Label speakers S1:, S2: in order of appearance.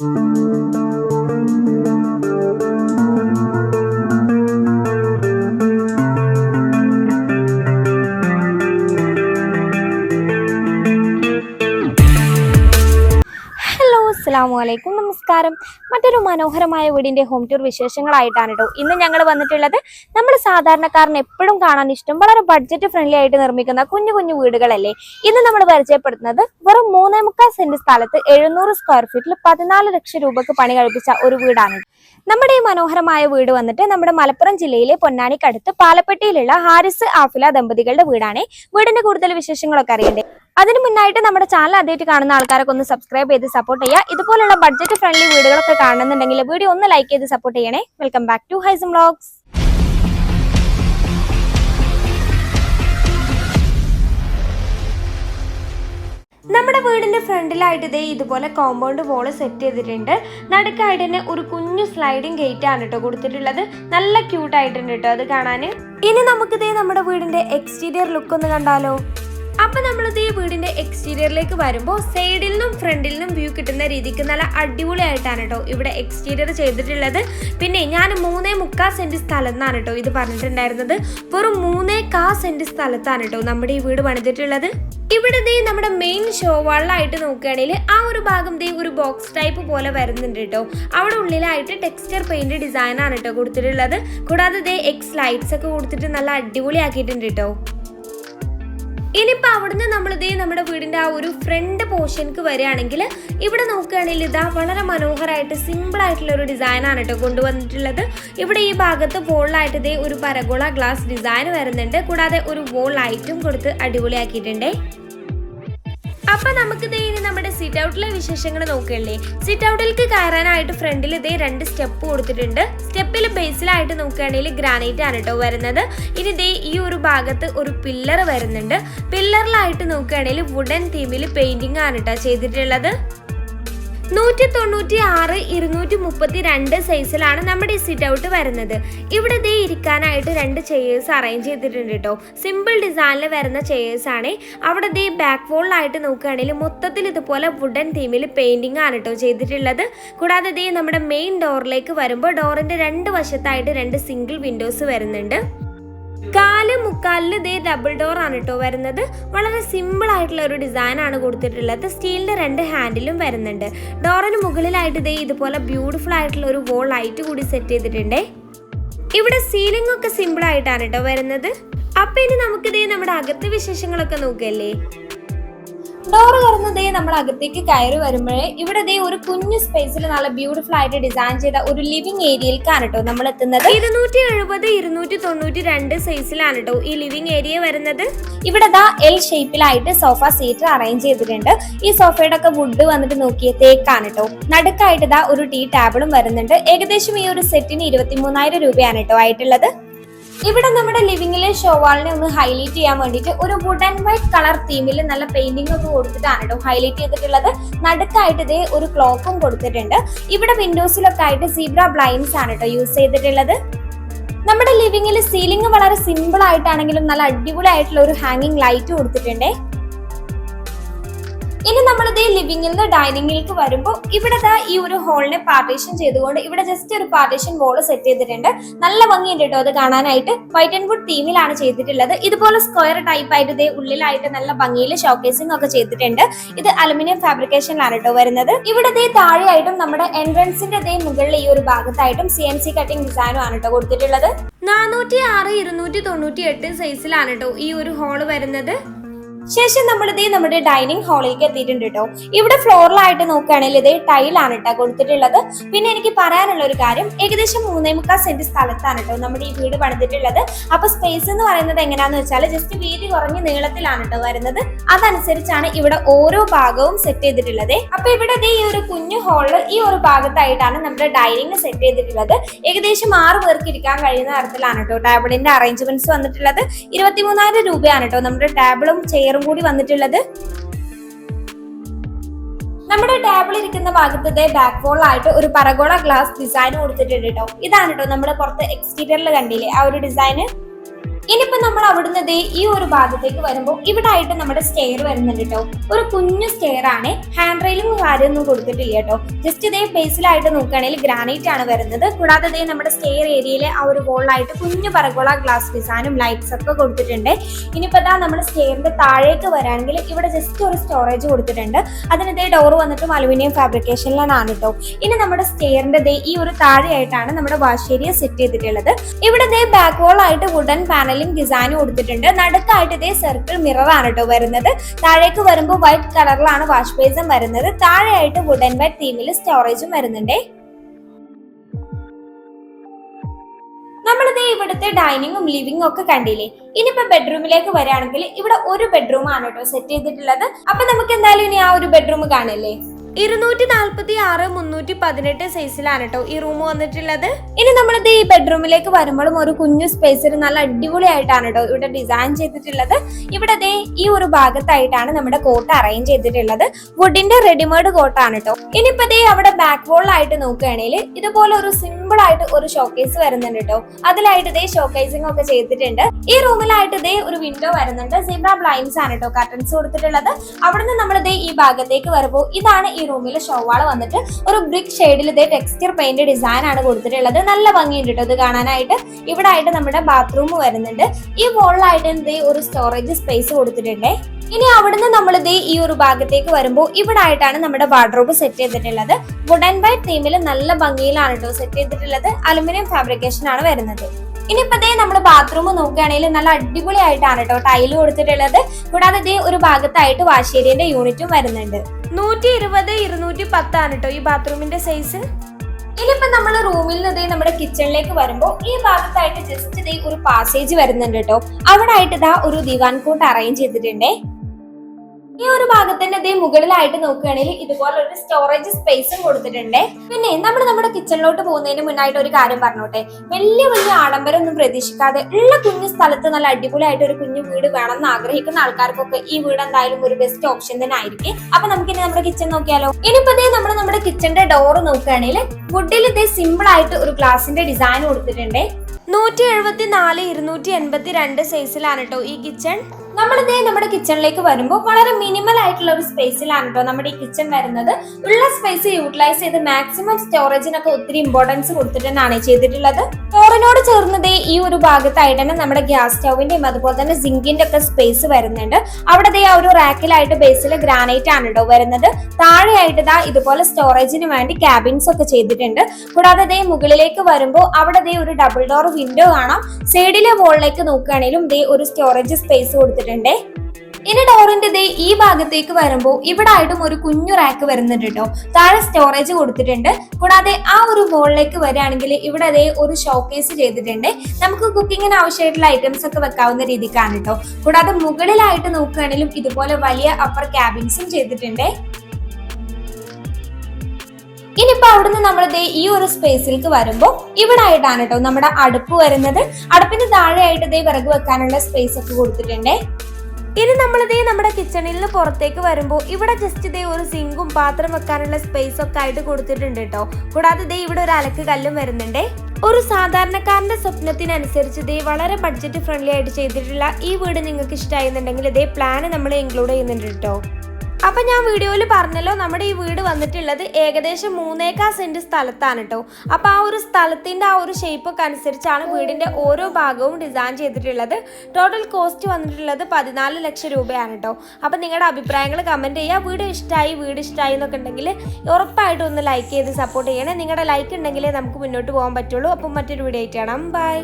S1: Hello, Assalamualaikum. നമസ്കാരം. മറ്റൊരു മനോഹരമായ വീടിന്റെ ഹോം ടൂർ വിശേഷങ്ങളായിട്ടാണ് കേട്ടോ ഇന്ന് ഞങ്ങൾ വന്നിട്ടുള്ളത് നമ്മൾ സാധാരണക്കാരന് എപ്പോഴും കാണാൻ ഇഷ്ടം വളരെ ബഡ്ജറ്റ് ഫ്രണ്ട്ലി ആയിട്ട് നിർമ്മിക്കുന്ന കുഞ്ഞു കുഞ്ഞു വീടുകളല്ലേ? ഇന്ന് നമ്മൾ പരിചയപ്പെടുത്തുന്നത് വെറും മൂന്നേ മുക്കാൽ സെന്റ് സ്ഥലത്ത് എഴുന്നൂറ് സ്ക്വയർ ഫീറ്റിൽ പതിനാല് ലക്ഷം രൂപക്ക് പണി കഴിപ്പിച്ച ഒരു വീടാണ് നമ്മുടെ ഈ മനോഹരമായ വീട് വന്നിട്ട് നമ്മുടെ മലപ്പുറം ജില്ലയിലെ പൊന്നാനിക്കടുത്ത് പാലപ്പെട്ടിയിലുള്ള ഹാരിസ് ആഫില ദമ്പതികളുടെ വീടാണ്. വീടിന്റെ കൂടുതൽ വിശേഷങ്ങളൊക്കെ അറിയണ്ടേ? അതിന് മുന്നായിട്ട് നമ്മുടെ ചാനൽ ആദ്യമായിട്ട് കാണുന്ന ആൾക്കാരൊക്കെ ഒന്ന് സബ്സ്ക്രൈബ് ചെയ്ത് സപ്പോർട്ട് ചെയ്യുക. ഇതുപോലുള്ള ബഡ്ജറ്റ് ഫ്രണ്ട്ലി വീടുകളൊക്കെ കാണുന്നുണ്ടെങ്കിൽ വീഡിയോ ഒന്ന് ലൈക്ക് ചെയ്ത് സപ്പോർട്ട് ചെയ്യണേ. Welcome back to Haisam vlogs നമ്മുടെ വീടിന്റെ ഫ്രണ്ടിലായിട്ട് ഇതേ ഇതുപോലെ കോമ്പൗണ്ട് വോൾ സെറ്റ് ചെയ്തിട്ടുണ്ട്. നടുക്കായിട്ട് തന്നെ ഒരു കുഞ്ഞു സ്ലൈഡിങ് ഗേറ്റ് ആണ് കേട്ടോ കൊടുത്തിട്ടുള്ളത്. നല്ല ക്യൂട്ടായിട്ടുണ്ട് കേട്ടോ അത് കാണാൻ ഇനി നമുക്കിതേ നമ്മുടെ വീടിന്റെ എക്സ്റ്റീരിയർ ലുക്ക് ഒന്ന് കണ്ടാലോ. അപ്പൊ നമ്മളിത് ഈ വീടിന്റെ എക്സ്റ്റീരിയറിലേക്ക് വരുമ്പോൾ സൈഡിൽ നിന്നും ഫ്രണ്ടിൽ നിന്നും വ്യൂ കിട്ടുന്ന രീതിക്ക് നല്ല അടിപൊളിയായിട്ടാണ് കേട്ടോ ഇവിടെ എക്സ്റ്റീരിയർ ചെയ്തിട്ടുള്ളത്. പിന്നെ ഞാൻ മൂന്നേ മുക്കാൽ സെന്റ് സ്ഥലം എന്നാണ് കേട്ടോ ഇത് പറഞ്ഞിട്ടുണ്ടായിരുന്നത്. വെറും മൂന്നേ കാ സെന്റ് സ്ഥലത്താണ് കേട്ടോ നമ്മുടെ ഈ വീട് പണിതിട്ടുള്ളത്. ഇവിടെ ദേ നമ്മുടെ മെയിൻ ഷോ വാളിലായിട്ട് നോക്കുകയാണെങ്കിൽ ആ ഒരു ഭാഗം ദേ ഒരു ബോക്സ് ടൈപ്പ് പോലെ വരുന്നുണ്ട് കേട്ടോ അവിടെ ഉള്ളിലായിട്ട് ടെക്സ്ചർ പെയിന്റ് ഡിസൈനാണ് കേട്ടോ കൊടുത്തിട്ടുള്ളത്. കൂടാതെ ദേ എക്സ് ലൈറ്റ്സ് ഒക്കെ കൊടുത്തിട്ട് നല്ല അടിപൊളിയാക്കിയിട്ടുണ്ട് കേട്ടോ ഇനിയിപ്പോൾ അവിടുന്ന് നമ്മൾ ഇതേ നമ്മുടെ വീടിന്റെ ആ ഒരു ഫ്രണ്ട് പോർഷൻക്ക് വരികയാണെങ്കിൽ ഇവിടെ നോക്കുകയാണെങ്കിൽ ഇതാ വളരെ മനോഹരമായിട്ട് സിമ്പിൾ ആയിട്ടുള്ള ഒരു ഡിസൈനാണ് കേട്ടോ കൊണ്ടുവന്നിട്ടുള്ളത്. ഇവിടെ ഈ ഭാഗത്ത് വോളിലായിട്ട് ഇതേ ഒരു പരഗോള ഗ്ലാസ് ഡിസൈൻ വരുന്നുണ്ട്. കൂടാതെ ഒരു വോൾ ലൈറ്റും കൊടുത്ത് അടിപൊളിയാക്കിയിട്ടുണ്ട്. അപ്പൊ നമുക്ക് ദേ ഇനി നമ്മുടെ സിറ്റ് ഔട്ടിലെ വിശേഷങ്ങൾ നോക്കല്ലേ? സിറ്റ് ഔട്ടിലേക്ക് കയറാനായിട്ട് ഫ്രണ്ടിൽ ഇതേ രണ്ട് സ്റ്റെപ്പ് കൊടുത്തിട്ടുണ്ട്. സ്റ്റെപ്പിൽ ബേസിലായിട്ട് നോക്കുകയാണെങ്കിൽ ഗ്രാനൈറ്റ് ആണ് കേട്ടോ വരുന്നത്. ഇനി ദേ ഈ ഒരു ഭാഗത്ത് ഒരു പില്ലർ വരുന്നുണ്ട്. പില്ലറിലായിട്ട് നോക്കുകയാണെങ്കിൽ വുഡൻ തീമിൽ പെയിന്റിംഗ് ആണ് കേട്ടോ ചെയ്തിട്ടുള്ളത്. നൂറ്റി തൊണ്ണൂറ്റി ആറ് ഇരുന്നൂറ്റി മുപ്പത്തി രണ്ട് സൈസിലാണ് നമ്മുടെ സിറ്റ് ഔട്ട് വരുന്നത്. ഇവിടെ ദേ ഇരിക്കാനായിട്ട് രണ്ട് ചെയേഴ്സ് അറേഞ്ച് ചെയ്തിട്ടുണ്ട് കേട്ടോ സിമ്പിൾ ഡിസൈനിൽ വരുന്ന ചെയേഴ്സ് ആണ്. അവിടെ ദേ ബാക്ക് വോളിലായിട്ട് നോക്കുകയാണെങ്കിൽ മൊത്തത്തിൽ ഇതുപോലെ വുഡൻ തീമിൽ പെയിന്റിംഗ് ആണ് കേട്ടോ ചെയ്തിട്ടുള്ളത്. കൂടാതെ ദേ നമ്മുടെ മെയിൻ ഡോറിലേക്ക് വരുമ്പോൾ ഡോറിന്റെ രണ്ട് വശത്തായിട്ട് രണ്ട് സിംഗിൾ വിൻഡോസ് വരുന്നുണ്ട്. കാൽ മുക്കാലിൽ ഇതേ ഡബിൾ ഡോർ ആണ് കേട്ടോ വരുന്നത്. വളരെ സിമ്പിൾ ആയിട്ടുള്ള ഒരു ഡിസൈൻ ആണ് കൊടുത്തിട്ടുള്ളത്. സ്റ്റീലിന്റെ രണ്ട് ഹാൻഡിലും വരുന്നുണ്ട്. ഡോറിന് മുകളിലായിട്ട് ഇതേ ഇതുപോലെ ബ്യൂട്ടിഫുൾ ആയിട്ടുള്ള ഒരു വോൾ ലൈറ്റ് കൂടി സെറ്റ് ചെയ്തിട്ടുണ്ട്. ഇവിടെ സീലിംഗ് ഒക്കെ സിമ്പിൾ ആയിട്ടാണ് കേട്ടോ വരുന്നത്. അപ്പൊ ഇനി നമുക്കിതേ നമ്മുടെ അകത്ത് വിശേഷങ്ങളൊക്കെ നോക്കല്ലേ? ഡോർ തുറന്നതേ നമ്മൾ അകത്തേക്ക് കയറി വരുമ്പോഴേ ഇവിടെ ദേ ഒരു കുഞ്ഞു സ്പേസിൽ നല്ല ബ്യൂട്ടിഫുൾ ആയിട്ട് ഡിസൈൻ ചെയ്ത ഒരു ലിവിംഗ് ഏരിയയിലേക്കാണ് കാണട്ടോ നമ്മൾ എത്തുന്നത്. ഇരുന്നൂറ്റി എഴുപത് ഇരുന്നൂറ്റി തൊണ്ണൂറ്റി രണ്ട് സൈസിലാണ് കേട്ടോ ഈ ലിവിംഗ് ഏരിയ വരുന്നത്. ഇവിടെ ദാ എൽ ഷേപ്പിലായിട്ട് സോഫ സീറ്റ് അറേഞ്ച് ചെയ്തിട്ടുണ്ട്. ഈ സോഫയുടെ ഒക്കെ വുഡ് വന്നിട്ട് നോക്കിയ തേക്കാണ് കേട്ടോ നടുക്കായിട്ട് ദാ ഒരു ടീ ടേബിളും വരുന്നുണ്ട്. ഏകദേശം ഈ ഒരു സെറ്റിന് ഇരുപത്തി മൂന്നായിരം രൂപയാണ് കേട്ടോ ആയിട്ടുള്ളത്. ഇവിടെ നമ്മുടെ ലിവിംഗിലെ ഷോവാളിനെ ഒന്ന് ഹൈലൈറ്റ് ചെയ്യാൻ വേണ്ടിയിട്ട് ഒരു വുഡ് ആൻഡ് വൈറ്റ് കളർ തീമിൽ നല്ല പെയിന്റിംഗ് ഒക്കെ കൊടുത്തിട്ടാണ് കേട്ടോ ഹൈലൈറ്റ് ചെയ്തിട്ടുള്ളത്. നടുക്കായിട്ട് ഇതേ ഒരു ക്ലോക്കും കൊടുത്തിട്ടുണ്ട്. ഇവിടെ വിൻഡോസിലൊക്കെ ആയിട്ട് സീബ്ര ബ്ലൈൻഡ്സ് ആണ് കേട്ടോ യൂസ് ചെയ്തിട്ടുള്ളത്. നമ്മുടെ ലിവിംഗിൽ സീലിംഗ് വളരെ സിമ്പിൾ ആയിട്ടാണെങ്കിലും നല്ല അടിപൊളി ആയിട്ടുള്ള ഒരു ഹാങ്ങിങ് ലൈറ്റ് കൊടുത്തിട്ടുണ്ട്. ഇതേ ലിവിംഗിൽ നിന്ന് ഡൈനിങ്ങിലേക്ക് വരുമ്പോൾ ഇവിടെ ദാ ഈ ഒരു ഹോളിനെ പാർട്ടീഷൻ ചെയ്തുകൊണ്ട് ഇവിടെ ജസ്റ്റ് ഒരു പാർട്ടീഷൻ വോൾ സെറ്റ് ചെയ്തിട്ടുണ്ട്. നല്ല ഭംഗിയുണ്ട് കേട്ടോ അത് കാണാനായിട്ട്. വൈറ്റ് ആൻഡ് വുഡ് തീമിലാണ് ചെയ്തിട്ടുള്ളത്. ഇതുപോലെ സ്ക്വയർ ടൈപ്പ് ആയിട്ട് ഇതേ ഉള്ളിലായിട്ട് നല്ല ഭംഗിയിൽ ഷോക്കേസിംഗ് ഒക്കെ ചെയ്തിട്ടുണ്ട്. ഇത് അലുമിനിയം ഫാബ്രിക്കേഷനിലാണ് കേട്ടോ വരുന്നത്. ഇവിടെ ദേ താഴെയായിട്ടും നമ്മുടെ എൻട്രൻസിന്റെ ദേ മുകളിൽ ഈ ഒരു ഭാഗത്തായിട്ടും സി എൻ സി കട്ടിംഗ് ഡിസൈനും ആണ് കേട്ടോ കൊടുത്തിട്ടുള്ളത്. നാനൂറ്റി ആറ് ഇരുന്നൂറ്റി തൊണ്ണൂറ്റി എട്ട് സൈസിലാണ് കേട്ടോ ഈ ഒരു ഹോൾ വരുന്നത്. ശേഷം നമ്മൾ ഇതേ നമ്മുടെ ഡൈനിങ് ഹാളിലേക്ക് എത്തിയിട്ടുണ്ട് കേട്ടോ ഇവിടെ ഫ്ലോറിലായിട്ട് നോക്കുകയാണെങ്കിൽ ഇതേ ടൈലാണ് കേട്ടോ കൊടുത്തിട്ടുള്ളത്. പിന്നെ എനിക്ക് പറയാനുള്ള ഒരു കാര്യം ഏകദേശം മൂന്നേ മുക്കാൽ സെന്റ് സ്ഥലത്താണ് കേട്ടോ നമ്മുടെ ഈ വീട് പണിതിട്ടുള്ളത്. അപ്പൊ സ്പേസ് എന്ന് പറയുന്നത് എങ്ങനെയാന്ന് വെച്ചാൽ ജസ്റ്റ് വീതി കുറഞ്ഞ നീളത്തിലാണ് കേട്ടോ വരുന്നത്. അതനുസരിച്ചാണ് ഇവിടെ ഓരോ ഭാഗവും സെറ്റ് ചെയ്തിട്ടുള്ളത്. അപ്പൊ ഇവിടെ ദേ ഈ ഒരു കുഞ്ഞു ഹാളിൽ ഈ ഒരു ഭാഗത്തായിട്ടാണ് നമ്മുടെ ഡൈനിങ് സെറ്റ് ചെയ്തിട്ടുള്ളത്. ഏകദേശം ആറ് പേർക്ക് ഇരിക്കാൻ കഴിയുന്ന തരത്തിലാണ് കേട്ടോ ടേബിളിന്റെ അറേഞ്ച്മെന്റ്സ് വന്നിട്ടുള്ളത്. ഇരുപത്തിമൂന്നായിരം രൂപയാണ് കേട്ടോ നമ്മുടെ ടേബിളും ചെയറും കൂടി വന്നിട്ടുള്ളത്. നമ്മുടെ ടേബിൾ ഇരിക്കുന്ന ഭാഗത്തെ ബാക്ക് വോൾ ആയിട്ട് ഒരു പരഗോള ഗ്ലാസ് ഡിസൈൻ കൊടുത്തിട്ടുണ്ട് കേട്ടോ ഇതാണ് കേട്ടോ നമ്മുടെ പുറത്ത് എക്സ്റ്റീരിയറിൽ കണ്ടില്ലേ? ആ ഒരു ഡിസൈന് ഇനിയിപ്പോ നമ്മൾ അവിടുന്ന് ദേ ഈ ഒരു ഭാഗത്തേക്ക് വരുമ്പോൾ ഇവിടെ ആയിട്ട് നമ്മുടെ സ്റ്റെയർ വരുന്നുണ്ട് കേട്ടോ ഒരു കുഞ്ഞു സ്റ്റെയർ ആണ്. ഹാൻഡ് റെയിലും കാര്യമൊന്നും കൊടുത്തിട്ടില്ല കേട്ടോ ജസ്റ്റ് ഇതേ ബേസിലായിട്ട് നോക്കുകയാണെങ്കിൽ ഗ്രാനൈറ്റ് ആണ് വരുന്നത്. കൂടാതെ ഇതേ നമ്മുടെ സ്റ്റെയർ ഏരിയയിലെ ആ ഒരു വോളിലായിട്ട് കുഞ്ഞു പറകോള ഗ്ലാസ് ഡിസൈനും ലൈറ്റ്സ് ഒക്കെ കൊടുത്തിട്ടുണ്ട്. ഇനിയിപ്പോ ഇതാ നമ്മുടെ സ്റ്റെയറിന്റെ താഴേക്ക് വരാണെങ്കിൽ ഇവിടെ ജസ്റ്റ് ഒരു സ്റ്റോറേജ് കൊടുത്തിട്ടുണ്ട്. അതിന് ദേ ഡോർ വന്നിട്ടും അലുമിനിയം ഫാബ്രിക്കേഷനിലാണ് കേട്ടോ ഇനി നമ്മുടെ സ്റ്റെയറിന്റെ ദേ ഈ ഒരു താഴെയായിട്ടാണ് നമ്മുടെ വാഷ് ഏരിയ സെറ്റ് ചെയ്തിട്ടുള്ളത്. ഇവിടെ ദേ ബാക്ക് വോൾ ആയിട്ട് വുഡൻ പാനലിംഗ് ഡിസൈനും കൊടുത്തിട്ടുണ്ട്. നടുക്കായിട്ട് ഇതേ സർക്കിൾ മിറർ കേട്ടോ വരുന്നത്. താഴേക്ക് വരുമ്പോൾ വൈറ്റ് കളറിലാണ് വാഷ് ബേസും വരുന്നത്. താഴെയായിട്ട് വുഡൻ വൈറ്റ് തീമിൽ സ്റ്റോറേജും വരുന്നുണ്ട്. നമ്മളിതേ ഇവിടുത്തെ ഡൈനിങ്ങും ലിവിംഗും ഒക്കെ കണ്ടില്ലേ? ഇനിയിപ്പോ ബെഡ്റൂമിലേക്ക് വരാണെങ്കിൽ ഇവിടെ ഒരു ബെഡ്റൂം ആണ് കേട്ടോ സെറ്റ് ചെയ്തിട്ടുള്ളത്. അപ്പൊ നമുക്ക് എന്തായാലും ഇനി ആ ഒരു ബെഡ്റൂം കാണില്ലേ? ഇരുന്നൂറ്റി നാല്പത്തി ആറ് മുന്നൂറ്റി പതിനെട്ട് സൈസിലാണ് കേട്ടോ ഈ റൂം വന്നിട്ടുള്ളത്. ഇനി നമ്മളിത് ഈ ബെഡ്റൂമിലേക്ക് വരുമ്പോഴും ഒരു കുഞ്ഞു സ്പേസിൽ നല്ല അടിപൊളിയായിട്ടാണ് കേട്ടോ ഇവിടെ ഡിസൈൻ ചെയ്തിട്ടുള്ളത്. ഇവിടെ ദേ ഈ ഒരു ഭാഗത്തായിട്ടാണ് നമ്മുടെ കോട്ട് അറേഞ്ച് ചെയ്തിട്ടുള്ളത്. വുഡിന്റെ റെഡിമെയ്ഡ് കോട്ടാണ് കേട്ടോ ഇനിയിപ്പോ ദേ അവിടെ ബാക്ക് വോളിലായിട്ട് നോക്കുകയാണെങ്കിൽ ഇതുപോലെ ഒരു സിമ്പിൾ ആയിട്ട് ഒരു ഷോക്കേസ് വരുന്നുണ്ട് കേട്ടോ അതിലായിട്ട് ദേ ഷോക്കേസിംഗ് ഒക്കെ ചെയ്തിട്ടുണ്ട്. ഈ റൂമിലായിട്ട് ദേ ഒരു വിൻഡോ വരുന്നുണ്ട്. സിബ്ര ബ്ലൈൻസ് ആണ് കേട്ടോ കർട്ടൻസ് കൊടുത്തിട്ടുള്ളത്. അവിടുന്ന് നമ്മൾ ദേ ഈ ഭാഗത്തേക്ക് വരുമ്പോൾ ഇതാണ് ഈ റൂമിൽ ഷോവാൾ വന്നിട്ട് ഒരു ബ്രിക്ക് ഷെയ്ഡിൽ ഇതേ ടെക്സ്ചർ പെയിന്റ് ഡിസൈൻ ആണ് കൊടുത്തിട്ടുള്ളത്. നല്ല ഭംഗിയുണ്ട് കേട്ടോ ഇത് കാണാനായിട്ട്. ഇവിടെ ആയിട്ട് നമ്മുടെ ബാത്റൂം വരുന്നുണ്ട്. ഈ വോളിലായിട്ട് എന്ത് ഒരു സ്റ്റോറേജ് സ്പേസ് കൊടുത്തിട്ടുണ്ട്. ഇനി അവിടുന്ന് നമ്മൾ ദേ ഈ ഒരു ഭാഗത്തേക്ക് വരുമ്പോൾ ഇവിടെ ആയിട്ടാണ് നമ്മുടെ വാർഡ്രോബ് സെറ്റ് ചെയ്തിട്ടുള്ളത്. വുഡൻ ബൈ തീമിൽ നല്ല ഭംഗിയിലാണ് കേട്ടോ സെറ്റ് ചെയ്തിട്ടുള്ളത്. അലുമിനിയം ഫാബ്രിക്കേഷൻ ആണ് വരുന്നത്. ഇനിയിപ്പോ ദേ നമ്മൾ ബാത്റൂം നോക്കുകയാണെങ്കിൽ നല്ല അടിപൊളിയായിട്ടാണ് കേട്ടോ ടൈൽ കൊടുത്തിട്ടുള്ളത്. കൂടാതെ ദേ ഒരു ഭാഗത്തായിട്ട് വാശേരിന്റെ യൂണിറ്റും വരുന്നുണ്ട് നൂറ്റി ഇരുപത് ഇരുന്നൂറ്റി പത്താണ് കേട്ടോ ഈ ബാത്റൂമിന്റെ സൈസ് ഇനിയിപ്പോ നമ്മൾ റൂമിൽ നിന്ന് നമ്മുടെ കിച്ചണിലേക്ക് വരുമ്പോൾ ഈ ഭാഗത്തായിട്ട് ജസ്റ്റ് ഇതേ ഒരു പാസേജ് വരുന്നുണ്ട് കേട്ടോ അവിടെ ആയിട്ട് ഇതാ ഒരു ദിവാൻ കോട്ട് അറേഞ്ച് ചെയ്തിട്ടുണ്ടേ. ഈ ഒരു ഭാഗത്തിന്റെ ദേ മുകളിലായിട്ട് നോക്കുകയാണെങ്കിൽ ഇതുപോലെ ഒരു സ്റ്റോറേജ് സ്പേസും കൊടുത്തിട്ടുണ്ട്. പിന്നെ നമ്മൾ നമ്മുടെ കിച്ചണിലോട്ട് പോകുന്നതിന് മുന്നായിട്ട് ഒരു കാര്യം പറഞ്ഞോട്ടെ. വലിയ വലിയ ആഡംബരം ഒന്നും പ്രതീക്ഷിക്കാതെ ഉള്ള കുഞ്ഞു സ്ഥലത്ത് നല്ല അടിപൊളിയായിട്ട് ഒരു കുഞ്ഞു വീട് വേണം എന്ന് ആഗ്രഹിക്കുന്ന ആൾക്കാർക്കൊക്കെ ഈ വീട് എന്തായാലും ഒരു ബെസ്റ്റ് ഓപ്ഷൻ തന്നെ ആയിരിക്കും. അപ്പൊ നമുക്ക് ഇനി നമ്മുടെ കിച്ചൺ നോക്കിയാലോ? ഇനിയിപ്പോ നമ്മൾ നമ്മുടെ കിച്ചന്റെ ഡോർ നോക്കുകയാണെങ്കിൽ വുഡിൽ ഇതേ സിമ്പിൾ ആയിട്ട് ഒരു ഗ്ലാസിന്റെ ഡിസൈൻ കൊടുത്തിട്ടുണ്ട്. നൂറ്റി എഴുപത്തി നാല് ഇരുന്നൂറ്റി എൺപത്തി രണ്ട് സൈസിലാണ് കേട്ടോ ഈ കിച്ചൺ നമ്മളിതേ നമ്മുടെ കിച്ചണിലേക്ക് വരുമ്പോൾ വളരെ മിനിമൽ ആയിട്ടുള്ള ഒരു സ്പേസിലാണ് കേട്ടോ നമ്മുടെ ഈ കിച്ചൺ വരുന്നത്. ഉള്ള സ്പേസ് യൂട്ടിലൈസ് ചെയ്ത് മാക്സിമം സ്റ്റോറേജിനൊക്കെ ഒത്തിരി ഇമ്പോർട്ടൻസ് കൊടുത്തിട്ട് തന്നെയാണ് ചെയ്തിട്ടുള്ളത്. ഫോറിനോട് ചേർന്നതേ ഈ ഒരു ഭാഗത്തായിട്ട് തന്നെ നമ്മുടെ ഗ്യാസ് സ്റ്റൗവിന്റെയും അതുപോലെ തന്നെ സിങ്കിന്റെ ഒക്കെ സ്പേസ് വരുന്നുണ്ട്. അവിടെ ആ ഒരു റാക്കിലായിട്ട് ബേസിൽ ഗ്രാനൈറ്റ് ആണ് കേട്ടോ വരുന്നത്. താഴെയായിട്ട് ദാ ഇതുപോലെ സ്റ്റോറേജിന് വേണ്ടി ക്യാബിൻസ് ഒക്കെ ചെയ്തിട്ടുണ്ട്. കൂടാതെ ദേ മുകളിലേക്ക് വരുമ്പോൾ അവിടെ ദേ ഒരു ഡബിൾ ഡോർ വിൻഡോ കാണാം. സൈഡിലെ വോളിലേക്ക് നോക്കുകയാണെങ്കിലും ദേ ഒരു സ്റ്റോറേജ് സ്പേസ് കൊടുത്തിട്ടുണ്ട്. ഇനി ഡോറിന്റെ ദേ ഈ ഭാഗത്തേക്ക് വരുമ്പോൾ ഇവിടെ ആയിട്ടും ഒരു കുഞ്ഞു റാക്ക് വരുന്നുണ്ട് കേട്ടോ. താഴെ സ്റ്റോറേജ് കൊടുത്തിട്ടുണ്ട്. കൂടാതെ ആ ഒരു വോളിലേക്ക് വരികയാണെങ്കിൽ ഇവിടെ അതേ ഒരു ഷോക്കേസ് ചെയ്തിട്ടുണ്ട്. നമുക്ക് കുക്കിങ്ങിന് ആവശ്യമായിട്ടുള്ള ഐറ്റംസ് ഒക്കെ വെക്കാവുന്ന രീതിക്കാണ് കേട്ടോ. കൂടാതെ മുകളിലായിട്ട് നോക്കുകയാണെങ്കിലും ഇതുപോലെ വലിയ അപ്പർ ക്യാബിൻസും ചെയ്തിട്ടുണ്ട്. അവിടുന്ന് ദേ ഈ ഒരു സ്പേസിലേക്ക് വരുമ്പോൾ ഇവിടെ ആയിട്ടാണ് കേട്ടോ നമ്മുടെ അടുപ്പ് വരുന്നത്. അടുപ്പിന് താഴെയായിട്ട് ഇതേ വിറക് വെക്കാനുള്ള സ്പേസ് ഒക്കെ കൊടുത്തിട്ടുണ്ട്. ഇനി നമ്മൾ ദേ നമ്മുടെ കിച്ചണിൽ നിന്ന് പുറത്തേക്ക് വരുമ്പോൾ ഇവിടെ ജസ്റ്റ് ഇതേ ഒരു സിങ്കും പാത്രം വെക്കാനുള്ള സ്പേസ് ഒക്കെ ആയിട്ട് കൊടുത്തിട്ടുണ്ട് കേട്ടോ കൂടാതെ ഇതേ ഇവിടെ ഒരു അലക്ക് കല്ലും വരുന്നുണ്ട്. ഒരു സാധാരണക്കാരന്റെ സ്വപ്നത്തിനനുസരിച്ച് ഇതേ വളരെ ബഡ്ജറ്റ് ഫ്രണ്ട്ലി ആയിട്ട് ചെയ്തിട്ടുള്ള ഈ വീട് നിങ്ങൾക്ക് ഇഷ്ടമായിരുന്നുണ്ടെങ്കിൽ ഇതേ പ്ലാന് നമ്മൾ ഇൻക്ലൂഡ് ചെയ്യുന്നുണ്ട് കേട്ടോ അപ്പൊ ഞാൻ വീഡിയോയിൽ പറഞ്ഞല്ലോ നമ്മുടെ ഈ വീട് വന്നിട്ടുള്ളത് ഏകദേശം മൂന്നേക്കാ സെന്റ് സ്ഥലത്താണ് കേട്ടോ അപ്പോൾ ആ ഒരു സ്ഥലത്തിന്റെ ആ ഒരു ഷേപ്പ് ഒക്കെ അനുസരിച്ചാണ് വീടിന്റെ ഓരോ ഭാഗവും ഡിസൈൻ ചെയ്തിട്ടുള്ളത്. ടോട്ടൽ കോസ്റ്റ് വന്നിട്ടുള്ളത് പതിനാല് ലക്ഷം രൂപയാണ് കേട്ടോ അപ്പൊ നിങ്ങളുടെ അഭിപ്രായങ്ങൾ കമന്റ് ചെയ്യുക. വീട് ഇഷ്ടമായി വീട് ഇഷ്ടമായി എന്നൊക്കെ ഉണ്ടെങ്കിൽ ഉറപ്പായിട്ടും ഒന്ന് ലൈക്ക് ചെയ്ത് സപ്പോർട്ട് ചെയ്യണേ. നിങ്ങളുടെ ലൈക്ക് ഉണ്ടെങ്കിലേ നമുക്ക് മുന്നോട്ട് പോകാൻ പറ്റുള്ളൂ. അപ്പം മറ്റൊരു വീഡിയോ ആയിട്ട് കാണാം. ബൈ